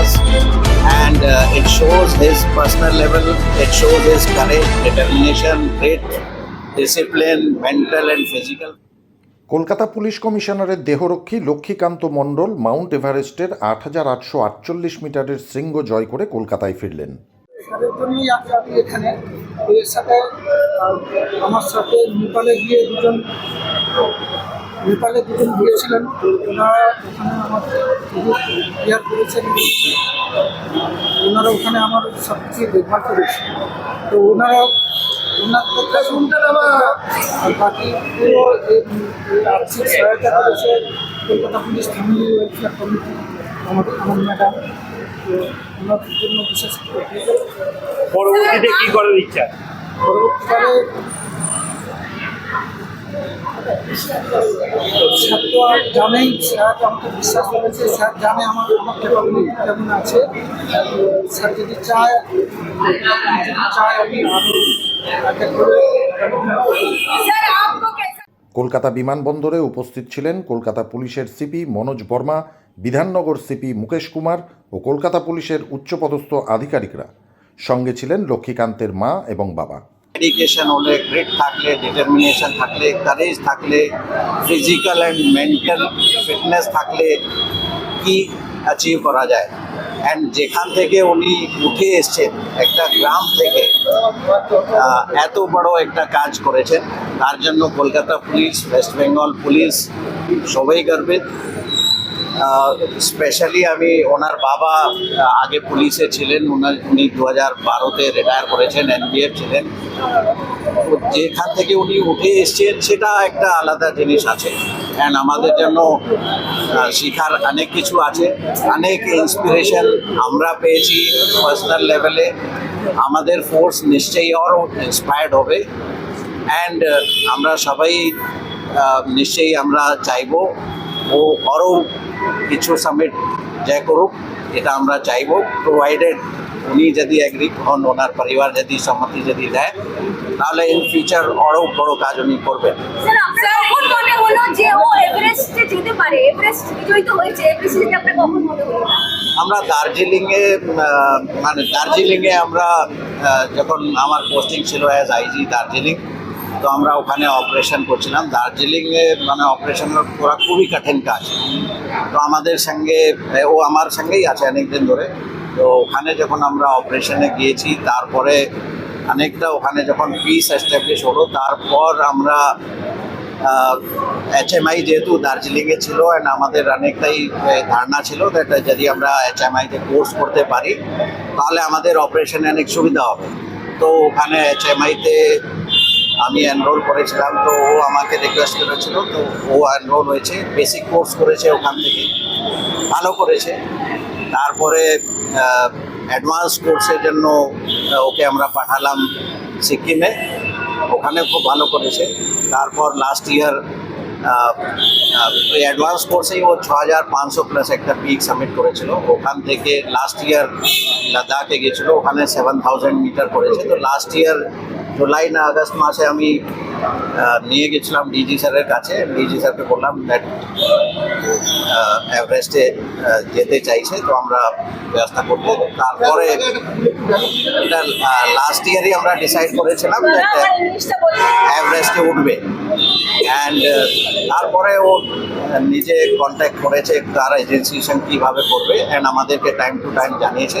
us, and uh, it shows his personal level, it shows his courage, determination, great discipline, mental and physical. Kolkata police কমিশনারের দেহরক্ষী লক্ষ্মীকান্ত মণ্ডল Mount এভারেস্টের আট হাজার আটশো আটচল্লিশ মিটারের শৃঙ্গ জয় করে কলকাতায় ফিরলেন তাদের জন্যই আজ আমি এখানে এর সাথে আমার সাথে নেপালে গিয়ে দুজন নেপালে দুজন গিয়েছিলেন ওনারা ওখানে আমার কেয়ার করেছেন। ওনারা ওখানে আমার সব কিছু দেখভাল করেছে তো ওনারা ওনাদের কাছে আর বাকি পুরো এই- এই আর্থিক সহায়তা করেছে Kolkata police family welfare committee আমাদের আমার ম্যাডাম। তো ওনাদের জন্য বিশেষ করে পরবর্তীতে কি করার ইচ্ছা? পরবর্তীকালে স্যার তো আর জানেই স্যার আমাকে বিশ্বাস করেছে স্যার জানে আমার আমার ক্যাপাবিলিটি কেমন আছে স্যার যদি চায় চায় আমি কলকাতা বিমানবন্দরে উপস্থিত ছিলেন কলকাতা পুলিশের সিপি মনোজ বর্মা, বিধাননগর সিপি মুকেশ কুমার ও কলকাতা পুলিশের উচ্চপদস্থ আধিকারিকরা। সঙ্গে ছিলেন লক্ষ্মীকান্তের মা এবং বাবা। ডেডিকেশন হলে গ্রেট থাকলে ডিটারমিনেশন থাকলে কারেজ থাকলে ফিজিক্যাল অ্যান্ড মেন্টাল ফিটনেস থাকলে কি অ্যাচিভ করা যায়? অ্যান্ড যেখান থেকে উনি উঠে এসছেন, একটা গ্রাম থেকে এত বড় একটা কাজ করেছেন, তার জন্য কলকাতা পুলিশ ওয়েস্ট বেঙ্গল পুলিশ, সবাই গর্বিত। স্পেশালি আমি ওনার বাবা আগে পুলিশে ছিলেন ওনার উনি দু হাজার বারোতে রিটায়ার করেছেন, এনবিএফ ছিলেন। যেখান থেকে উনি উঠে এসছেন, সেটা একটা আলাদা জিনিস আছে। অ্যান্ড আমাদের জন্য শেখার অনেক কিছু আছে। অনেক ইন্সপিরেশন আমরা পেয়েছি পার্সোনাল লেভেলে আমাদের ফোর্স নিশ্চয়ই আরও ইন্সপায়ার্ড হবে। অ্যান্ড আমরা সবাই নিশ্চয়ই আমরা চাইব ও আরও কিছু সামিট জয় করুক এটা আমরা চাইব। প্রোভাইডেড উনি যদি অ্যাগ্রি হন ওনার পরিবার যদি সম্মতি যদি দেয় তাহলে ইন ফিউচার আরও বড় কাজ উনি করবেন। মনে মনে আমরা দার্জিলিংয়ে মানে দার্জিলিংয়ে আমরা যখন আমার পোস্টিং ছিল অ্যাজ আইজি দার্জিলিং তো আমরা ওখানে অপারেশন করছিলাম। দার্জিলিংয়ে মানে অপারেশন করা খুবই কঠিন কাজ। তো আমাদের সঙ্গে, ও আমার সঙ্গেই আছে অনেকদিন ধরে। তো ওখানে যখন আমরা অপারেশনে গিয়েছি, তারপরে অনেকটা ওখানে যখন পিস এস্টাবলিশ হলো, তারপর আমরা এইচএমআই যেহেতু দার্জিলিংয়ে ছিল অ্যান্ড আমাদের অনেকটাই ধারণা ছিল দ্যাট যদি আমরা এইচএমআইতে কোর্স করতে পারি, তাহলে আমাদের অপারেশনে অনেক সুবিধা হবে। তো ওখানে এইচএমআইতে আমি এনরোল করেছিলাম, তো ও আমাকে রিকোয়েস্ট করেছিল, তো ও এনরোল হয়েছে বেসিক কোর্স করেছে ওখান থেকে, ভালো করেছে। তারপরে অ্যাডভান্স কোর্সের জন্য ওকে আমরা পাঠালাম সিকিমে, ওখানে খুব ভালো করেছে। তারপর লাস্ট ইয়ার ওই অ্যাডভান্স কোর্সেই ও ছ হাজার পাঁচশো প্লাস একটা পিক সাবমিট করেছিল। ওখান থেকে লাস্ট ইয়ার লাদাখে গেছিল, ওখানে সেভেন থাউজেন্ড মিটার করেছে। তো লাস্ট ইয়ার জুলাই না আগস্ট মাসে আমি নিয়ে গেছিলাম ডিজি স্যারের কাছে। ডিজি স্যারকে বললাম দ্যাট এভারেস্টে যেতে চাইছে তো আমরা ব্যবস্থা করব। তারপরে এটা লাস্ট ইয়ারই আমরা ডিসাইড করেছিলাম এভারেস্টে উঠবে। অ্যান্ড তারপরে ও নিজে কন্ট্যাক্ট করেছে তার এজেন্সির সঙ্গে কীভাবে করবে অ্যান্ড আমাদেরকে টাইম টু টাইম জানিয়েছে।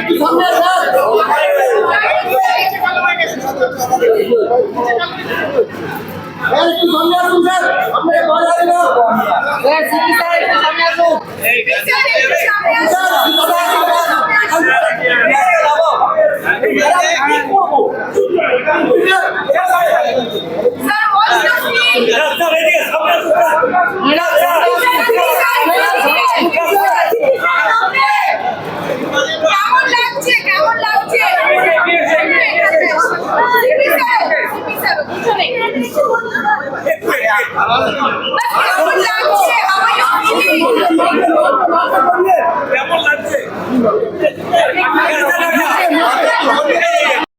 একটু সামনে একটু সামনে আসুন স্যার আপনাকে ভয় লাগে না স্যার সিপি স্যার একটু সামনে আসুন Sir, what's the speed? Sir কেমন লাগছে?